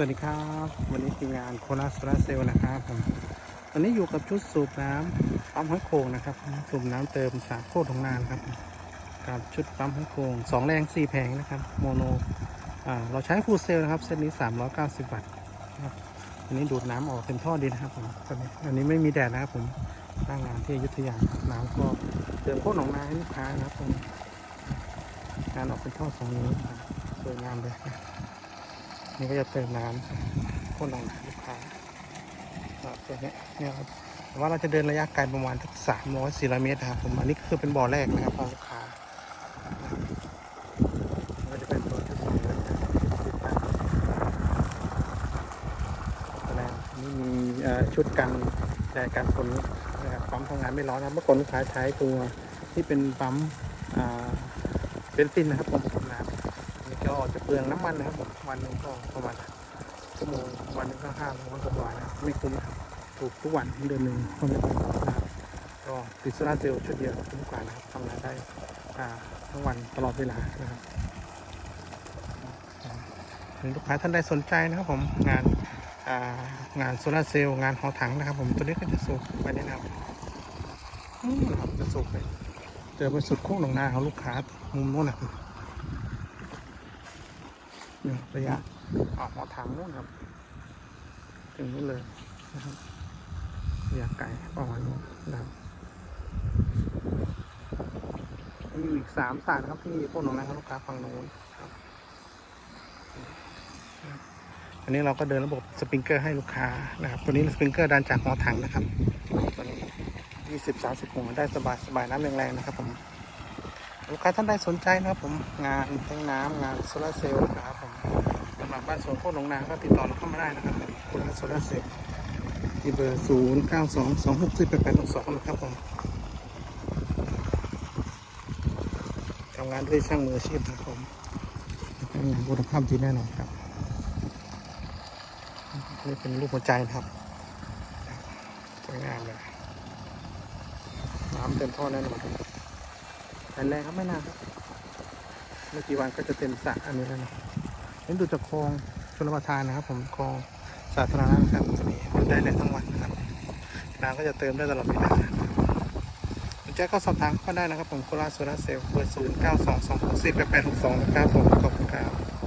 สวัสดีครับ วันนี้ทีมงานโคราชโซลาเซลล์นะครับผมวันนี้อยู่กับชุดสูบน้ำปั๊มห้อยโขงนะครับสูบน้ำเติมสาโคตรของนานครับกับชุดปั๊มห้อยโขงสองแรงสี่แผงนะครับโมโนเราใช้ฟูลเซลล์นะครับ เส้นนี้ 390 วัตต์นะครับอันนี้ดูดน้ำออกเป็นท่อดีนะครับผมตอนนี้อันนี้ไม่มีแดดนะครับผมตั้งงานที่อยุธยาน้ำก็เติมโคตรของนานให้ลูกค้านะครับผมงานออกเป็นท่อสองนิ้วสวยงามเลย นี่ก็จะเติมน้ำพ่นลงน้ำลูกค้าครับตัวนี้เนี่ยครับแต่ว่าเราจะเดินระยะไกลประมาณสักสามร้อยสี่ร้อยเมตรครับผมอันนี้คือเป็นบ่อแรกนะครับของลูกค้าก็จะเป็นตัวที่สองเลยนะครับติดตั้งแล้วนี่มีชุดกันแดดกันฝนนะครับปั๊มทำงานไม่ร้อนนะเมื่อก่อนลูกค้าใช้ตัวที่เป็นปั๊มเบนซินนะครับผม ก็จะเปลืองน้ำมันนะครับผมวันหนึ่งก็ประมาณชั่วโมงวันหนึ่งก็ห้าร้อยกว่าบาทนะไม่คุ้มครับถูกทุกวันเดือนหนึ่งก็ไม่คุ้มนะครับก็ติดโซลาเซลล์ชุดเดียวคุ้มกว่านะครับทำงานได้ทั้งวันตลอดเวลานะครับหรือลูกค้าท่านใดสนใจนะครับผมงานางานโซลาเซลล์งานหอถังนะครับ ผมตัวนี้ก็จะสูบไปนี่นะครับอืมครับจะสูบไปเจอไปสุดโค้งหนองนาของลูกค้ามุมโน้นนะ นี่ยระยะออกหัวถังนู่นครับ ถึงนู่นเลยนะครับระยะไกลประมาณนี้นะครับมีอยู่อีกสามสายครับที่พวกน้องนะครับลูกค้าฝั่งโน้นครับอันนี้เราก็เดินระบบสปริงเกอร์ให้ลูกค้านะครับ ตัวนี้สปริงเกอร์ดันจากหัวถังนะครับ ตัวนี้ยี่สิบสามสิบหัวได้สบายสบายน้ำแรงๆนะครับผม ลูกค้าท่านใดสนใจนะครับผมงานแทงน้ำงานโซลาร์เซลล์นะครับผมสำหรับบ้านสวนโคกหนองนาก็ติดต่อเราเข้ามาได้นะครับคุณโซลาร์เซลล์ที่เบอร์ศูนย์เก้าสองสองหกสี่แปดแปดหกสองนะครับผมทำงานด้วยช่างมืออาชีพนะครับผมเป็นงานคุณภาพดีแน่นอนครับนี่เป็นรูปหัวใจนะครับสวยงามเลยน้ำเต็มท่อแน่นอนครับ แต่แรงครับไม่นานครับไม่กี่วันก็จะเต็มสระอันนี้แล้วนะนี่ดูจากคลองชลประทานนะครับ ผมคลองสาธารณะนะครับตัวนี้มันได้เลยทั้งวันนะครับน้ำก็จะเติมได้ตลอดเวลาสนใจก็สอบถามก็ได้นะครับ ผมโคราชโซลาเซลล์เบอร์ศูนย์เก้าสองสองหกสี่แปดแปดหกสองนะครับผมขอบคุณครับ